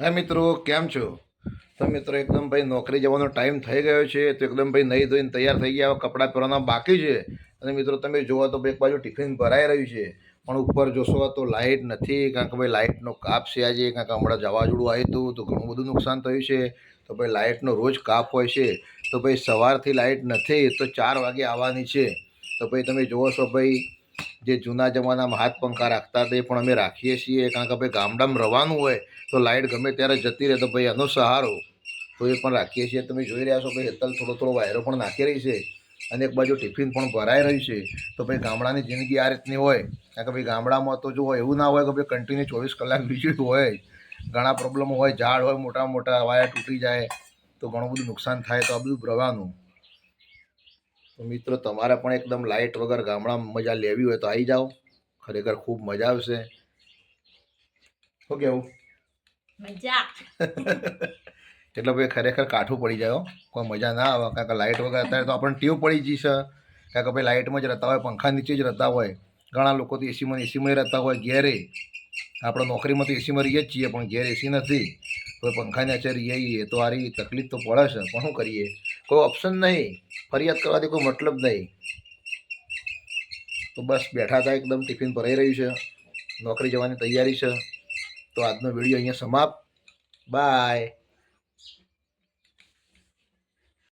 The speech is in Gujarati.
હા મિત્રો, કેમ છો? તો મિત્રો, એકદમ ભાઈ નોકરી જવાનો ટાઈમ થઈ ગયો છે, તો એકદમ ભાઈ નહીં ધોઈને તૈયાર થઈ ગયા કપડાં પહેરવાના બાકી છે. અને મિત્રો, તમે જોવા તો એક બાજુ ટિફિન ભરાઈ રહ્યું છે, પણ ઉપર જોશો તો લાઇટ નથી, કારણ કે ભાઈ લાઇટનો કાપ છે આજે, કારણ કે હમણાં વાવાઝોડું આવ્યું હતું તો ઘણું બધું નુકસાન થયું છે. તો ભાઈ લાઇટનો રોજ કાપ હોય છે, તો ભાઈ સવારથી લાઇટ નથી, તો ચાર વાગે આવવાની છે. તો ભાઈ તમે જુઓ ભાઈ જે જૂના જમાનામાં હાથ પંખા રાખતા હતા, એ પણ અમે રાખીએ છીએ. કારણ કે ભાઈ ગામડામાં રવાનું હોય, તો લાઇટ ગમે ત્યારે જતી રહે તો ભાઈ એનો સહારો. તો એ પણ રાખીએ છીએ. તમે જોઈ રહ્યા છો ભાઈ હેતલ થોડો થોડો વાયરો પણ નાખી રહી છે અને એક બાજુ ટિફિન પણ ભરાઈ રહ્યું છે. તો ભાઈ ગામડાની જિંદગી આ રીતની હોય. કારણ કે ભાઈ ગામડામાં તો જો એવું ના હોય કે ભાઈ કન્ટિન્યુ ચોવીસ કલાક વીજળી હોય. ઘણા પ્રોબ્લેમો હોય, ઝાડ હોય, મોટા મોટા વાયર તૂટી જાય, તો ઘણું બધું નુકસાન થાય તો આ બધું રહેવાનું તો મિત્રો તમારે પણ એકદમ લાઇટ વગર ગામડામાં મજા લેવી હોય તો આવી જાઓ. ખરેખર ખૂબ મજા આવશે. શું કેવું? મજા. એટલે ભાઈ ખરેખર કાઠું પડી જાય હો. કોઈ મજા ના આવે. કારણ કે લાઇટ વગર અત્યારે તો આપણને ટેવ પડી જઈ છે. કારણ કે ભાઈ લાઇટમાં જ રહેતા હોય પંખા નીચે જ રહેતા હોય. ઘણા લોકો તો એસીમાં એસીમાં રહેતા હોય ઘેરે. આપણે નોકરીમાં તો એસીમાં રહીએ જ છીએ પણ ઘેર એસી નથી. તો પંખા નીચે રહીએ તો આ તકલીફ તો પડે છે. પણ શું કરીએ? કોઈ ઓપ્શન નહીં. ફરિયાદ કરવાથી કોઈ મતલબ નહીં. તો બસ બેઠા હતા એકદમ ટિફિન ભરાઈ રહ્યું છે. નોકરી જવાની તૈયારી છે. તો આજનો વીડિયો અહીંયા સમાપ્ત. બાય